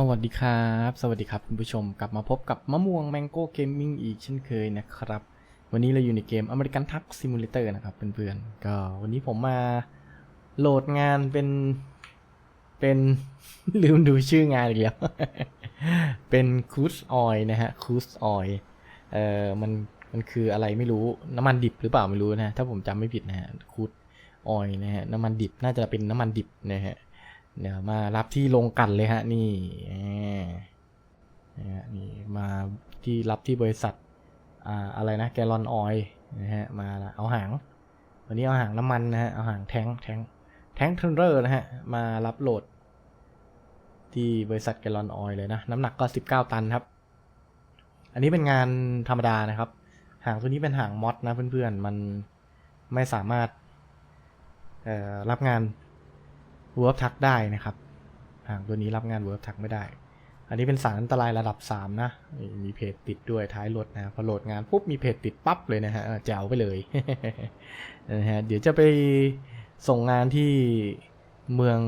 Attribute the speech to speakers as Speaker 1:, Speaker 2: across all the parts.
Speaker 1: สวัสดีครับ สวัสดีครับคุณผู้ชมกลับมาพบกับมะม่วง Mango Gaming อีกเช่นเคยนะครับ วันนี้เราอยู่ในเกม American Truck Simulator นะครับเพื่อนๆก็วันนี้ผมมาโหลดงานเป็นเป็น ลืมดูชื่องานอีกแล้ว เป็น Cruise Oil นะฮะ Cruise Oil เอ่อมันมันคืออะไรไม่รู้น้ำมันดิบหรือเปล่าไม่รู้นะถ้าผมจำไม่ผิดนะฮะ Cruise Oil นะฮะน้ำมันดิบน่าจะเป็นน้ำมันดิบนะฮะ เดี๋ยวมารับที่ลงกันเลยฮะนี่นี่มาที่รับที่บริษัทอ่าอะไรนะแกลลอนออยนะฮะมาเอาหาง วันนี้เอาหางน้ำมันนะฮะเอาหางแทงแทงแทงเทนเดอร์นะฮะมารับโหลด ที่บริษัทแกลลอนออยเลยนะน้ำหนักก็ 19 ตันครับ อันนี้เป็นงานธรรมดานะครับ หางตัวนี้เป็นหางมอดนะเพื่อนๆมันไม่สามารถรับงาน เวิร์บทักได้นะครับหางตัวนี้รับงานเวิร์บทักไม่ได้ อันนี้เป็นสารอันตรายระดับ 3 นะนี่มีเพจติดด้วยท้ายรถนะ พอโหลดงานปุ๊บมีเพจติดปั๊บเลยนะฮะแจ๋วไปเลยนะฮะเดี๋ยวจะไปส่งงานที่เมือง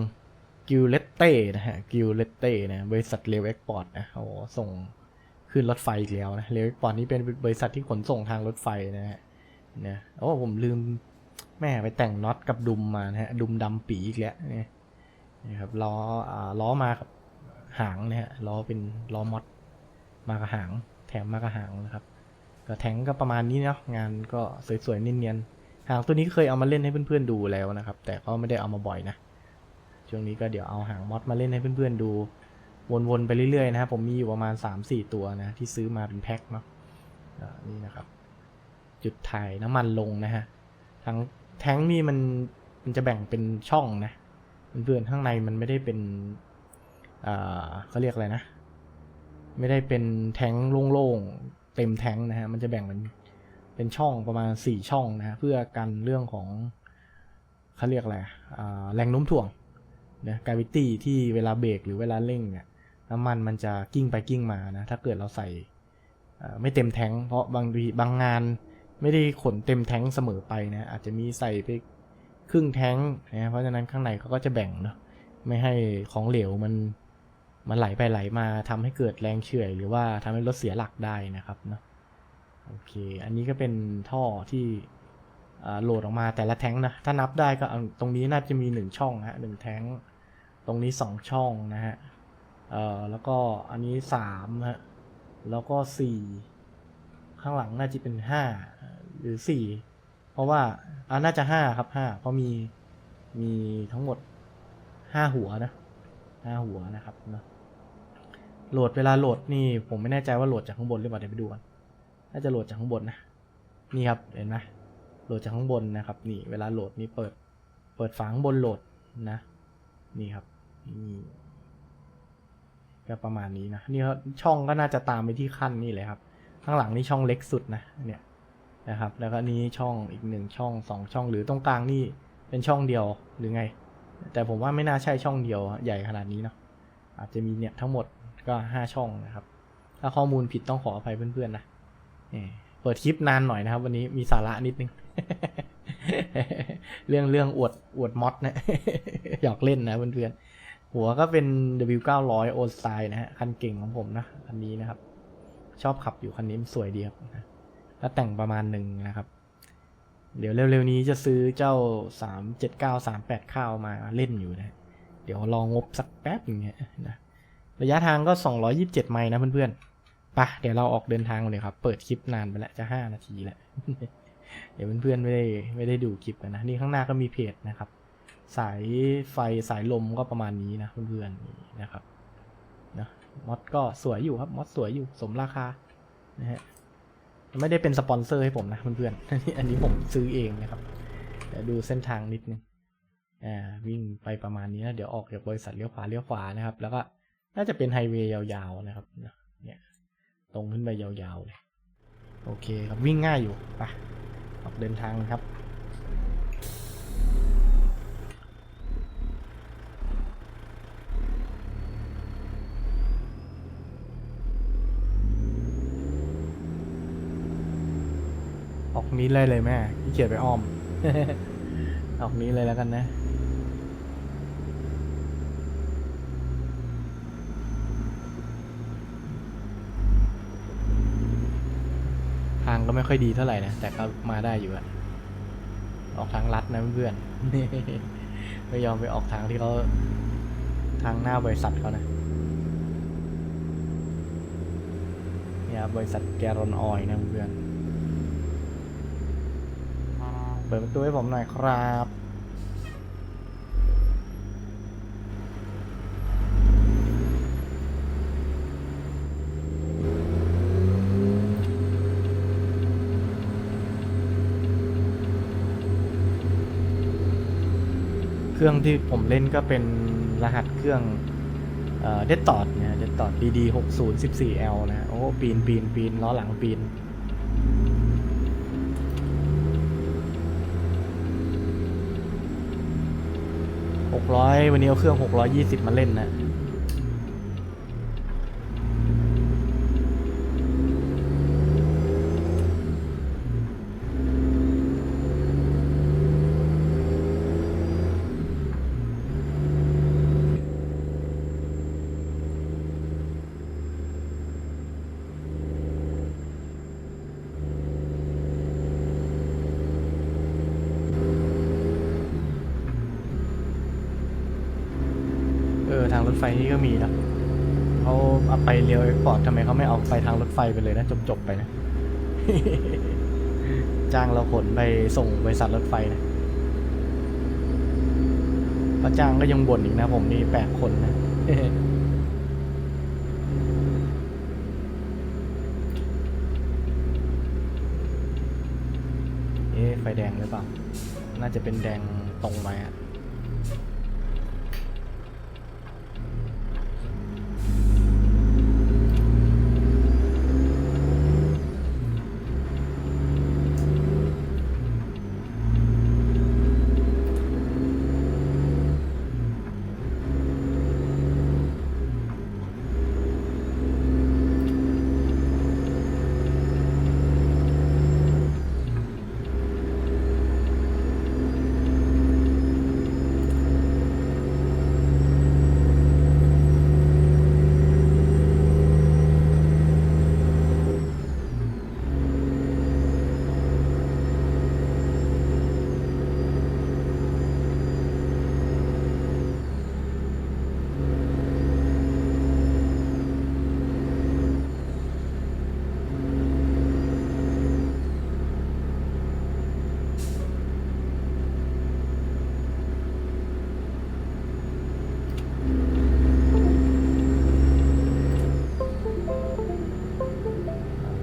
Speaker 1: กิลเลตเต้นะฮะกิลเลตเต้นะบริษัทเรลเอ็กพอร์ตนะโอ้ส่งขึ้นรถไฟอีกแล้วนะเรลเอ็กพอร์ตนี่เป็นบริษัทที่ขนส่งทางรถไฟนะฮะนะโอ้ผมลืมแม่ไปแต่งน็อตกับดุมมานะฮะดุมดำปีอีกแล้วเนี่ย นี่ครับล้ออล้อมากับหางนะฮะล้อเป็นล้อมอดมากับหาง แถมมากับหางนะครับก็แทงก็ประมาณนี้เนาะงานก็สวยๆเนียนๆหางตัวนี้เคยเอามาเล่นให้เพื่อนๆดูแล้วนะครับ แต่ก็ไม่ได้เอามาบ่อยนะช่วงนี้ก็เดี๋ยวเอาหางมอดมาเล่นให้เพื่อนๆดู วนๆไปเรื่อยๆนะครับผมมีอยู่ประมาณ 3-4 ตัวนะที่ซื้อมาเป็นแพ็คเนาะนี่นะครับ จุดถ่ายน้ำมันลงนะฮะทั้งแท้งนี่มันมันจะแบ่งเป็นช่องนะ เพื่อนๆข้างในมันไม่ได้เป็นเขาเรียกอะไรนะ ไม่ได้เป็นแทงค์โล่งๆ เต็มแทงค์นะฮะ มันจะแบ่งเป็นเป็นช่องประมาณสี่ช่องนะฮะ เพื่อกันเรื่องของเขาเรียกอะไรแรงโน้มถ่วงนะกาวิตี้ที่เวลาเบรกหรือเวลาเร่งเนี่ยน้ำมันมันจะกิ้งไปกิ้งมานะ ถ้าเกิดเราใส่ไม่เต็มแทงค์เพราะบางทีบางงานไม่ได้ขนเต็มแทงค์เสมอไปนะ อาจจะมีใส่ไป ครึ่งแท้งนะเพราะฉะนั้นข้างในเขาก็จะแบ่งเนาะไม่ให้ของเหลวมันมันไหลไปไหลมาทำให้เกิดแรงเฉื่อย หรือว่าทำให้รถเสียหลักได้นะครับเนาะโอเค อันนี้ก็เป็นท่อที่โหลดออกมาแต่ละแท้งนะ ถ้านับได้ก็ตรงนี้น่าจะมีหนึ่งช่องฮะหนึ่งแท้ง ตรงนี้สองช่องนะฮะเอ่อแล้วก็อันนี้สามฮะแล้วก็สี่ข้างหลังน่าจะเป็นห้าหรือสี่ เพราะว่าอ่าน่าจะห้าครับห้าเพราะมีมีทั้งหมดห้าหัวนะห้าหัวนะครับนะโหลดเวลาโหลดนี่ผมไม่แน่ใจว่าโหลดจากข้างบนหรือเปล่าเดี๋ยวไปดูกันน่าจะโหลดจากข้างบนนะนี่ครับเห็นไหมโหลดจากข้างบนนะครับ นี่เวลาโหลดนี่เปิด เปิดฝาข้างบนโหลดนะ นี่ครับนี่ก็ประมาณนี้นะนี่ช่องก็น่าจะตามไปที่ขั้นนี่เลยครับ ข้างหลังนี่ช่องเล็กสุดนะเนี่ย นะครับ แล้วก็นี้ช่องอีกหนึ่งช่องสองช่องหรือตรงกลางนี่เป็นช่องเดียวหรือไง แต่ผมว่าไม่น่าใช่ช่องเดียวใหญ่ขนาดนี้เนาะอาจจะมีเนี่ยทั้งหมดก็ห้าช่องนะครับ ถ้าข้อมูลผิดต้องขออภัยเพื่อนๆนะนี่เปิดคลิปนานหน่อยนะครับ วันนี้มีสาระนิดนึง เรื่องเรื่องอวดอวดมอดนะหยอกเล่นนะเพื่อนๆหัวก็เป็น W900 โอสไตล์นะฮะคันเก่งของผมนะคันนี้นะครับ ชอบขับอยู่คันนี้สวยดีครับ นะก็แต่งประมาณหนึ่งนะครับ เดี๋ยวเร็วๆนี้จะซื้อเจ้าสามเจ็ดเก้าสามแปดข้าวมาเล่นอยู่นะ เดี๋ยวลองงบสักแป๊บอย่างเงี้ยนะระยะทางก็สองร้อยิบเจ็ดไมล์นะเพื่อนๆปะเดี๋ยวเราออกเดินทางเลยครับ เปิดคลิปนานไปแล้วจะห้านาทีแล้ว เดี๋ยวเพื่อนๆไม่ได้ไม่ได้ดูคลิปกันนะ นี่ข้างหน้าก็มีเพจนะครับ สายไฟสายลมก็ประมาณนี้นะเพื่อนๆนี่นะครับนะมอดก็สวยอยู่ครับมอดสวยอยู่สมราคานะฮะ ไม่ได้เป็นสปอนเซอร์ให้ผมนะเพื่อนๆอันนี้อันนี้ผมซื้อเองนะครับเดี๋ยวดูเส้นทางนิดนึงอ่าวิ่งไปประมาณนี้นะเดี๋ยวออกจากบริษัทเลี้ยวขวาเลี้ยวขวานะครับ แล้วก็น่าจะเป็นไฮเวย์ยาวๆนะครับเนี่ยตรงขึ้นไปยาวๆเลยโอเคครับวิ่งง่ายอยู่ไปออกเดินทางครับ ออกนี้เลยเลยแม่ขี้เขียนไปอ้อม ออกนี้เลยแล้วกันนะ ทางก็ไม่ค่อยดีเท่าไหร่นะ แต่ก็มาได้อยู่อะออกทางลัดนะเพื่อนไม่ยอมไปออกทางที่เขาทางหน้าบริษัทเขานะเนี่ยบริษัทแกรอนออยนะเพื่อน เปิดประตูให้ผมหน่อยครับ เครื่องที่ผมเล่นก็เป็นรหัสเครื่องเดตตอดเนี่ยเดตตอด DD 6 0 14 L นะ โอ้ ปีนปีนปีนล้อหลังปีน หกร้อยวันนี้เอาเครื่อง 620 มาเล่นนะ รถไฟนี่ก็มีนะเขาเอาไปเรียวเอ็กพอร์ตทำไมเขาไม่เอาไปทางรถไฟไปเลยนะจบๆไปนะ จ้างเราขนไปส่งบริษัทรถไฟนะพระจ้างก็ยังบ่นอีกนะผมนี่แปดคนนะเอ๊ะไฟแดงหรือเปล่า น่าจะเป็นแดงตรงไปอะ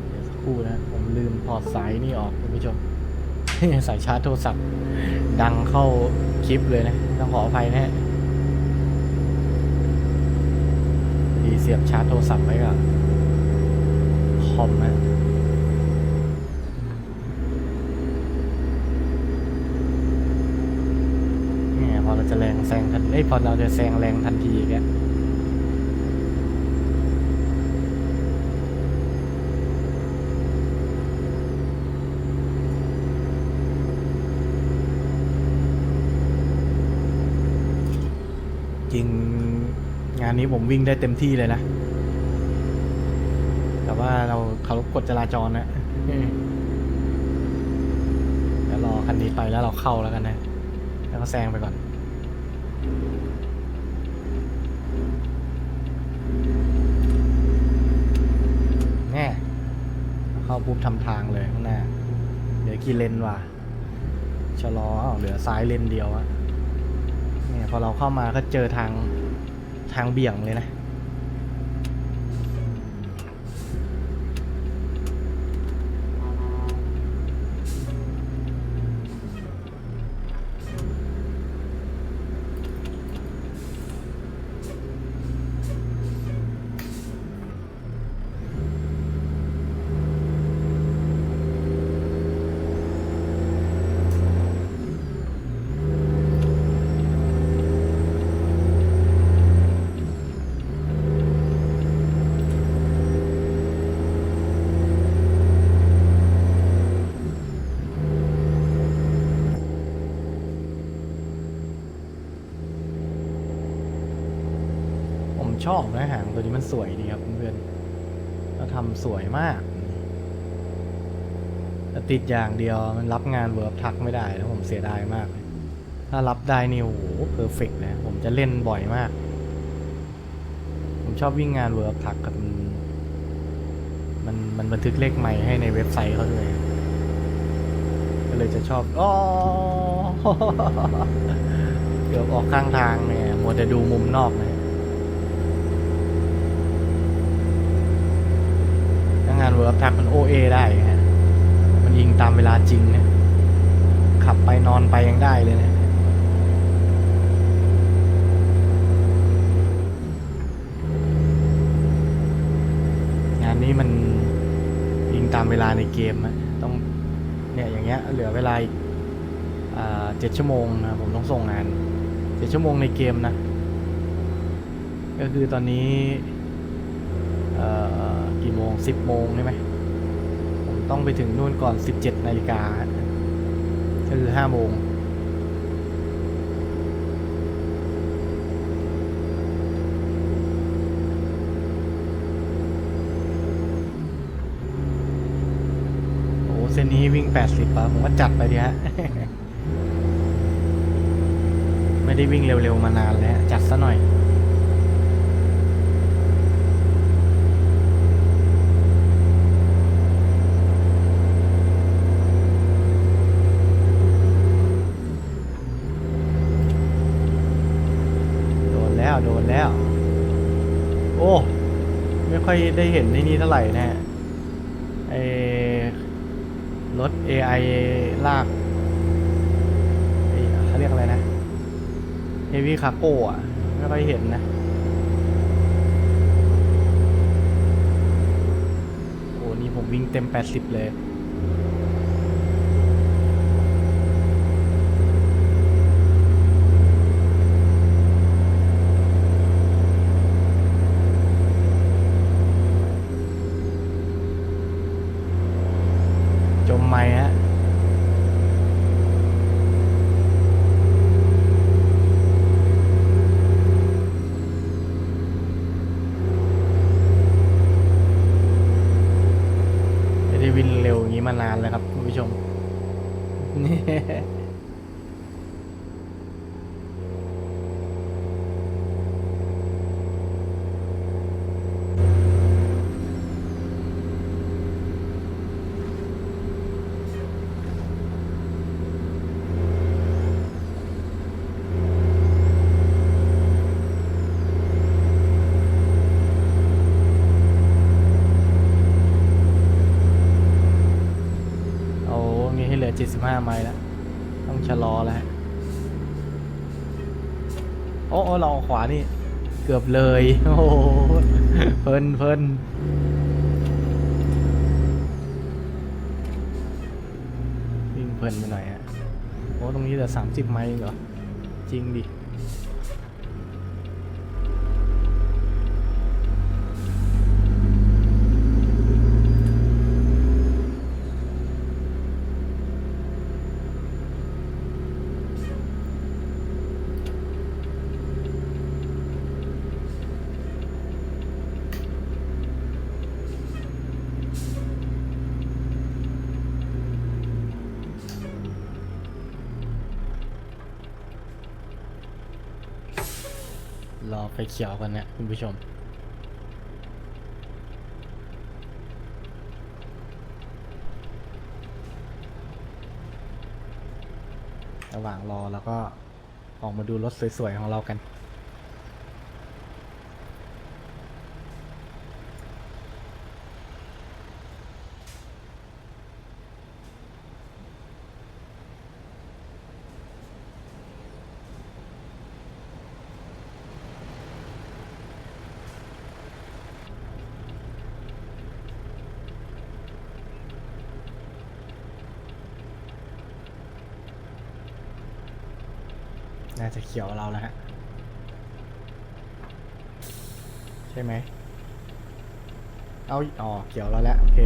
Speaker 1: เดี๋ยวสักครู่นะ ผมลืมถอดสายนี่ออกคุณผู้ชม สายชาร์จโทรศัพท์ ดังเข้าคลิปเลยนะ ต้องขออภัยนะฮะดีเสียบชาร์จโทรศัพท์ไว้กับคอมนะเนี่ยพอเราจะแรงแซงทันเอ้พอเราจะแซงแรงทันทีอย่างเงี้ย จริงงา นนี้ผมวิ่งได้เต็มที่เลยนะ แต่ว่าเราเคารพกฎจราจรนะเดี๋ยวรอคันนี้ไปแล้วเราเข้าแล้วกันนะ แล้วก็แซงไปก่อนแน่เข้าปุ๊บทำทางเลยข้างหน้าเหลือกี่เลนวะชะลออ้าวเหลือซ้ายเลนเดียวอะเนี่ยพอเราเข้ามาก็เจอทาง ทางเบี่ยงเลยนะ มันสวยดีครับเพื่อนๆแล้วทำสวยมากแต่ติดอย่างเดียวมันรับงานเวิร์บทักไม่ได้แล้วผมเสียดายมาก ถ้ารับได้นี่โอ้โหเพอร์เฟกเลยผมจะเล่นบ่อยมาก ผมชอบวิ่งงานเวิร์บทักกับมันมันมันบันทึกเลขใหม่ให้ในเว็บไซต์เขาด้วยก็เลยจะชอบอ๋อเกือบออกข้างทางเนี่ยมัวแต่ดูมุมนอกเนี่ยถ้า งานเวิร์บทักมันโอเอได้ฮะมันยิงตามเวลาจริงเนี่ยขับไปนอนไปยังได้เลยเนี่ยงานนี้มันยิงตามเวลาในเกมอะต้องเนี่ยอย่างเงี้ยเหลือเวลาอีกอ่าเจ็ดชั่วโมงนะผมต้องส่งงานเจ็ดชั่วโมงในเกมนะ ก็คือตอนนี้เอ่อ งสิบโมงใช่ไหมผมต้องไปถึงนู่นก่อนสิบเจ็ดนาฬิกาก็คือห้าโมงโอ้เส้นนี้วิ่ง80ป่ะผมว่าจัดไปดิฮะ ไม่ได้วิ่งเร็วๆมานานแล้ว จัดซะหน่อย โดนแล้ว โดนแล้ว โอ้ ไม่ค่อยได้เห็นในนี้เท่าไหร่นะฮะไอรถ AI ลากเขาเรียกอะไรนะ Heavy Cargo อะไม่ค่อยเห็นนะโอ้นี่ผมวิ่งเต็ม 80 เลย 5 ไมล์แล้ว ต้องชะลอแล้วะโอ้เราขวานี่ เกือบเลย โอ้เพลินเพลินวิ่งเพลินไปหน่อยฮะโอ้ตรงนี้แต่สามสิบไมล์เหรอ จริงดิ ฟเขียวกันนะคุณผู้ชม ระหว่างรอแล้วก็ออกมาดูรถสวยๆของเรากัน น่าจะเขียวเราแล้วฮะ ใช่ไหม เอาอ๋อเขียวเราแล้ว โอเค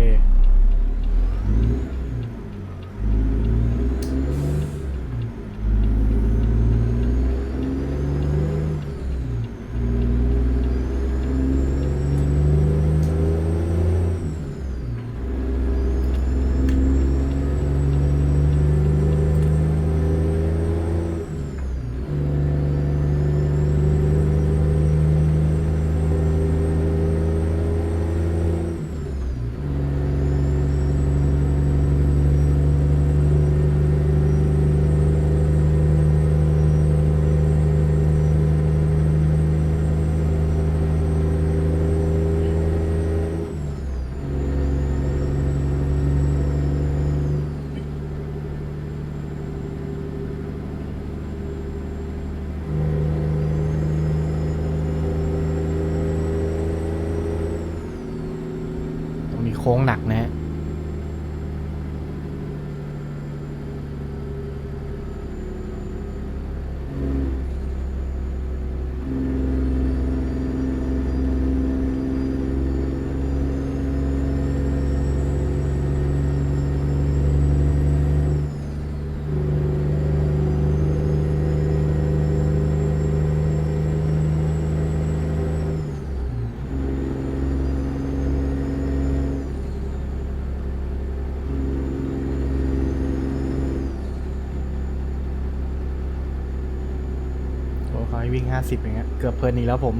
Speaker 1: โค้งหนักนะฮะ โอ้เขาให้วิ่งห้าสิบอย่าง เกือบเพลินอีกแล้วผม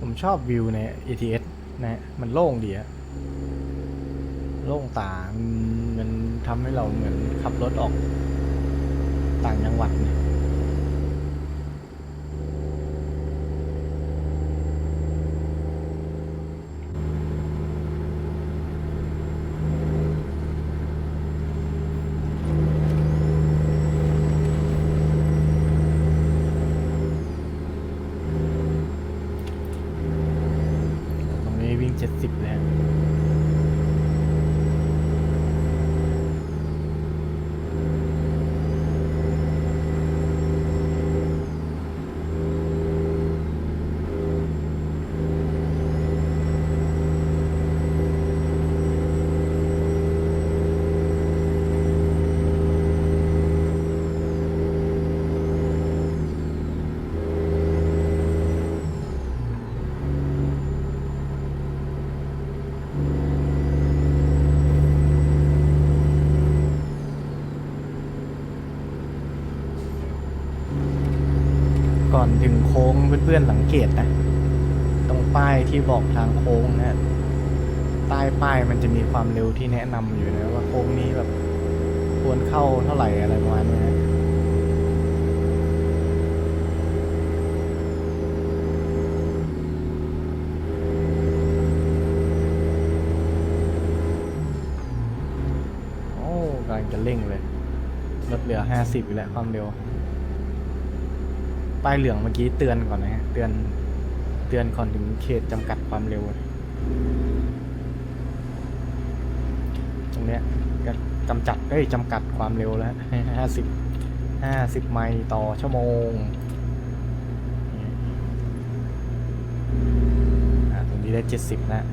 Speaker 1: ผมชอบวิวใน ATS นะฮะมันโล่งดีอะโล่งตา ทำให้เราเหมือนขับรถออกต่างจังหวัดเนี่ย ตรงนี้วิ่งเจ็ดสิบแล้ว ก่อนถึงโค้งเพื่อนๆสังเกตนะ ตรงป้ายที่บอกทางโค้งนะใต้ป้ายมันจะมีความเร็วที่แนะนำอยู่นะว่าโค้งนี้แบบควรเข้าเท่าไหร่อะไรประมาณนี้นะโอ้กำลังจะเร่งเลยลดเหลือห้าสิบแล้วความเร็ว ป้ายเหลืองเมื่อกี้เตือนก่อนนะฮะเตือนเตือนก่อนถึงเขตจำกัดความเร็ว ตรงเนี้ยก็จำจัดเอ้ยจำกัดความเร็วแล้วห้าสิบห้าสิบไมล์ต่อชั่วโมงอ่าตรงนี้ได้เจ็ดสิบแล้ว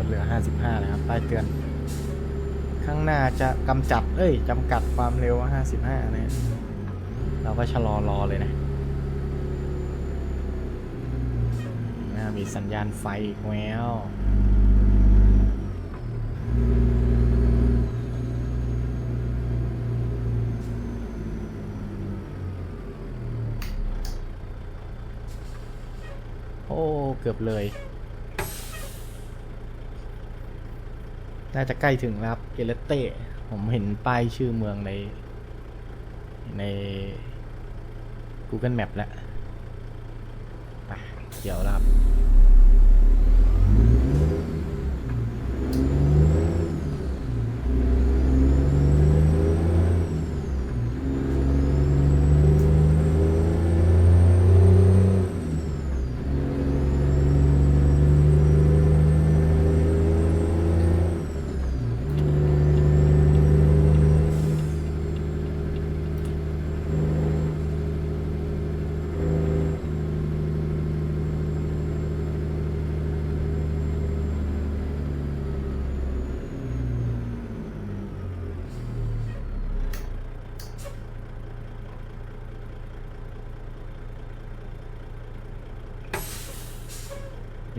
Speaker 1: ลดเหลือ 55นะครับ ป้ายเตือน ข้างหน้าจะกำจัด เอ้ยจำกัดความเร็ว 55 นะเราก็ชะลอรอเลยนะน่ามีสัญญาณไฟอีกแล้วโอ้ เกือบเลย น่าจะใกล้ถึงแล้วครับเกเลเต้ ผมเห็นป้ายชื่อเมืองใน ใน Google Map แล้วไปเดี๋ยวแล้วครับ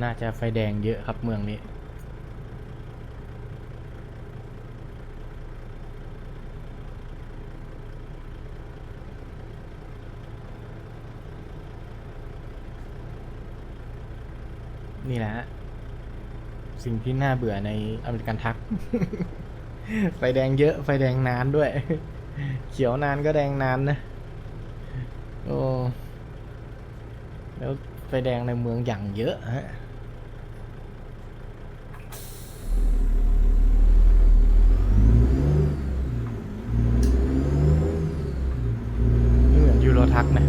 Speaker 1: น่าจะไฟแดงเยอะครับเมืองนี้ นี่แหละสิ่งที่น่าเบื่อในอเมริกันทัก ไฟแดงเยอะ ไฟแดงนานด้วย เขียวนานก็แดงนานนะ โอ้ แล้วไฟแดงในเมืองอย่างเยอะฮะ ไม่เหมือนยูโรทักนะ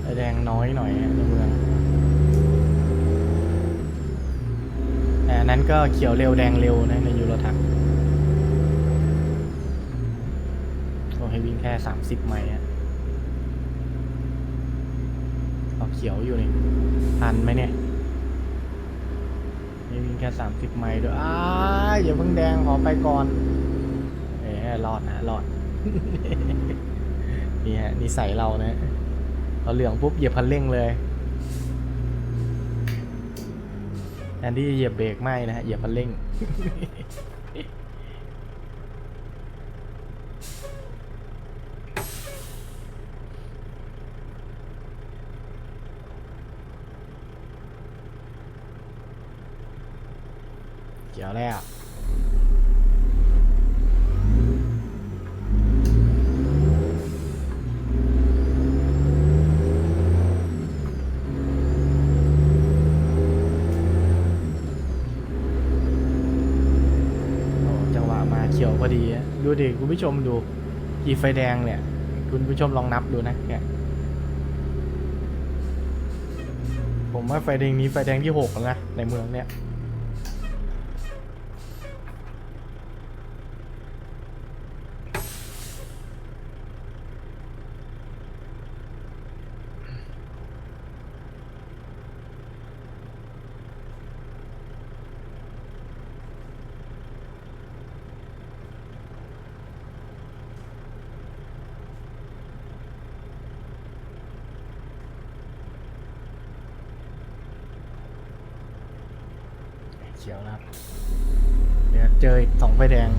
Speaker 1: ไฟแดงน้อยหน่อยฮะในเมือง แต่อันนั้นก็ เขียวเร็วแดงเร็วนะในยูโรทักก็ให้วิ่งแค่ 30 ไมล์อะเอาเขียวอยู่นี่ทันไหมเนี่ยให้วิ่งแค่ 30 ไมล์ด้วยอ้าอย่าเพิ่งแดงขอไปก่อน เอ๋รอดนะรอด นี่ฮะนิสัยเรานะพอเหลืองปุ๊บเหยียบคันเร่งเลย แทนที่จะเหยียบเบรกไม่นะฮะเหยียบคันเร่ง เกี่ยวแล้ว โอ้จังหวะมาเขียวพอ ดิคุณผู้ชมดูกี่ไฟแดงเนี่ย คุณผู้ชมลองนับดูนะเนี่ยผมว่าไฟแดงนี้ไฟแดงที่หกแล้วนะในเมืองเนี่ย เขียวนะครับ เดี๋ยวเจออีกสองไฟแดง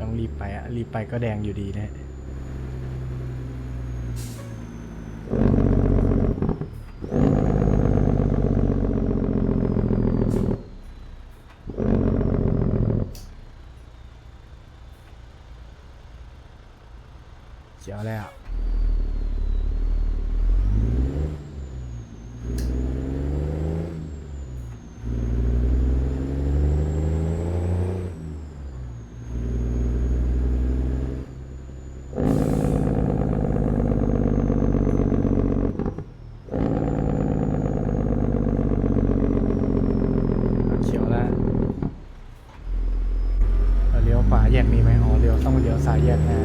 Speaker 1: ต้องรีบไปอะรีบไปก็แดงอยู่ดีนะ ฮะเขียวแล้ว เขียวแล้วเราเลี้ยวขวาแยกนี้ไหมอ๋อเลี้ยวต้องเลี้ยวซ้ายแยกหนะ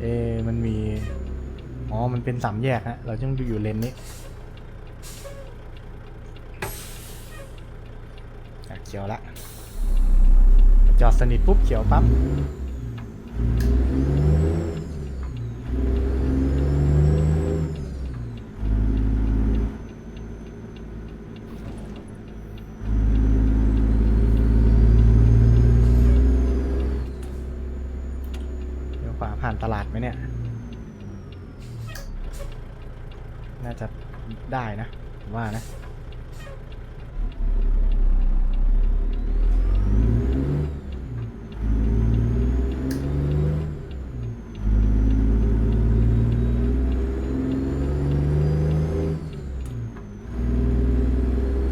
Speaker 1: เอะมันมี อ๋อ มัน เป็นสามแยกฮะ เราต้องอยู่เลนนี้เขียวละ จอดสนิทปุ๊บเขียวปั๊บ เดี๋ยวขวาผ่านตลาดไหมเนี่ย น่าจะได้นะผมว่านะ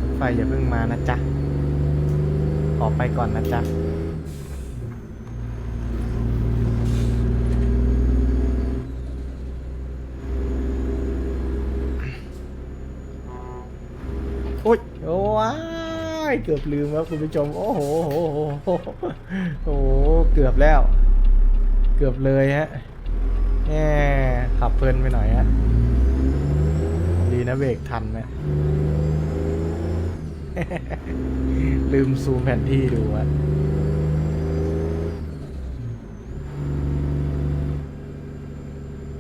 Speaker 1: รถไฟอย่าเพิ่งมา นะจ๊ะขอไปก่อนนะจ๊ะโอ้ยโอ้ว้ายเกือบลืมครับคุณผู้ชม โอ้โหโอ้โหโอ้โหโอ้โหเกือบแล้ว เกือบเลยฮะแหมขับเพลินไปหน่อยฮะ ดีนะเบรกทันนะ ลืมซูมแผนที่ดูอะ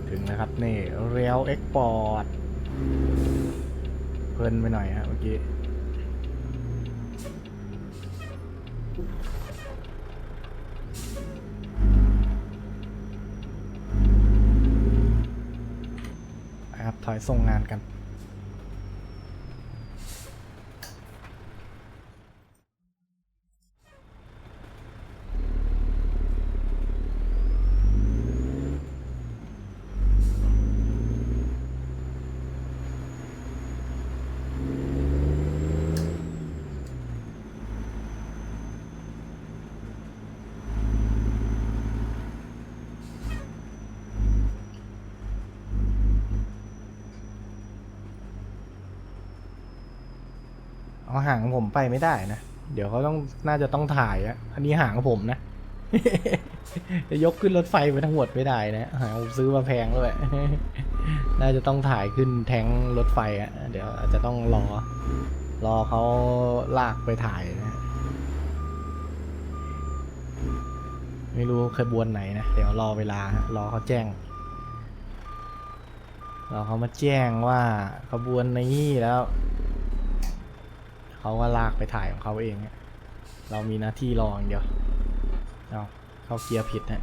Speaker 1: ถึงนะครับ นี่เรียวเอ็กพอร์ตเพลินไปหน่อยฮะเมื่อกี้นะครับถอยส่งงานกัน หางผมไปไม่ได้นะ เดี๋ยวเขาต้องน่าจะต้องถ่ายอะอันนี้หางผมนะ จะยกขึ้นรถไฟไปทั้งหมดไม่ได้นะหางผมซื้อมาแพงด้วย น่าจะต้องถ่ายขึ้นแทงรถไฟอะเดี๋ยวอาจจะต้องรอ รอเขาลากไปถ่ายนะ ไม่รู้ขบวนไหนนะ เดี๋ยวรอเวลา รอเขาแจ้งรอเขามาแจ้งว่าขบวนนี้แล้ว เขาก็ลากไปถ่ายของเขาเอง เรามีหน้าที่รออย่างเดียวเอาเข้าเกียร์ผิดฮะ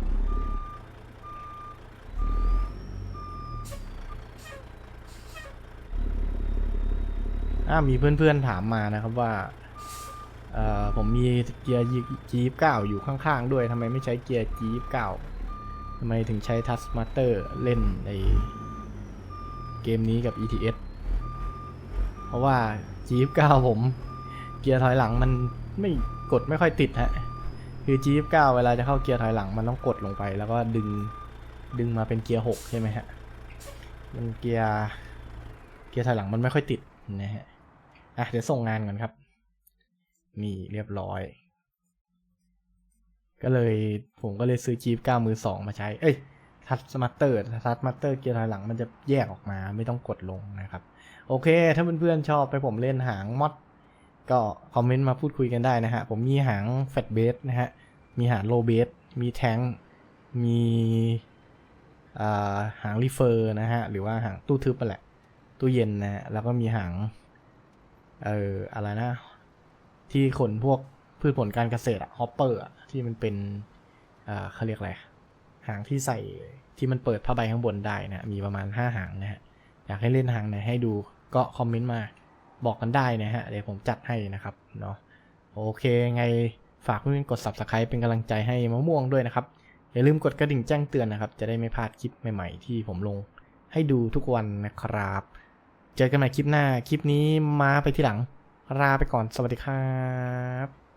Speaker 1: อ่ามีเพื่อนๆถามมานะครับว่าเอ่อผมมีเกียร์ G29 อยู่ข้างๆด้วยทำไมไม่ใช้เกียร์ G29 ทำไมถึงใช้ทัสมาสเตอร์เล่นในเกมนี้กับ ETS เพราะว่า G29 ผม เกียร์ถอยหลังมันไม่กดไม่ค่อยติดฮะคือ G29 เวลาจะเข้าเกียร์ถอยหลังมันต้องกดลงไป แล้วก็ดึงดึงมาเป็นเกียร์6ใช่ไหมฮะมันเกียร์เกียร์ถอยหลังมันไม่ค่อยติดนะฮะอะเดี๋ยวส่งงานก่อนครับ นี่เรียบร้อย ก็เลยผมก็เลยซื้อ G29 มือสองมาใช้ เอ้ยทัชมาสเตอร์ทัชมาสเตอร์เกียร์ถอยหลังมันจะแยกออกมาไม่ต้องกดลงนะครับ โอเค ถ้าเพื่อนๆชอบไปผมเล่นหางมอด ก็คอมเมนต์มาพูดคุยกันได้นะฮะ ผมมีหางแฟตเบสนะฮะ มีหางโลเบส มีแทงมีาหางรีเฟอร์นะฮะ หรือว่าหางตู้ทึบไปแหละ ตู้เย็นนะฮะ แล้วก็มีหาง เอ่อ อะไรนะ ที่ขนพวกพืชผลการเกษตรอะฮอปเปอร์อะที่มันเป็นอ่าเขาเรียกอะไร หางที่ใส่ที่มันเปิดผ้าใบข้างบนได้นะ มีประมาณ 5 หางนะฮะ อยากให้เล่นหางไหนให้ดูก็คอมเมนต์มา บอกกันได้นะฮะ เดี๋ยวผมจัดให้นะครับเนาะโอเคไงฝากเพื่อนๆกด subscribe เป็นกำลังใจให้มะม่วงด้วยนะครับ อย่าลืมกดกระดิ่งแจ้งเตือนนะครับ จะได้ไม่พลาดคลิปใหม่ๆ ที่ผมลงให้ดูทุกวันนะครับ เจอกันใหม่คลิปหน้า คลิปนี้มาไปที่หลังลาไปก่อนสวัสดีครับ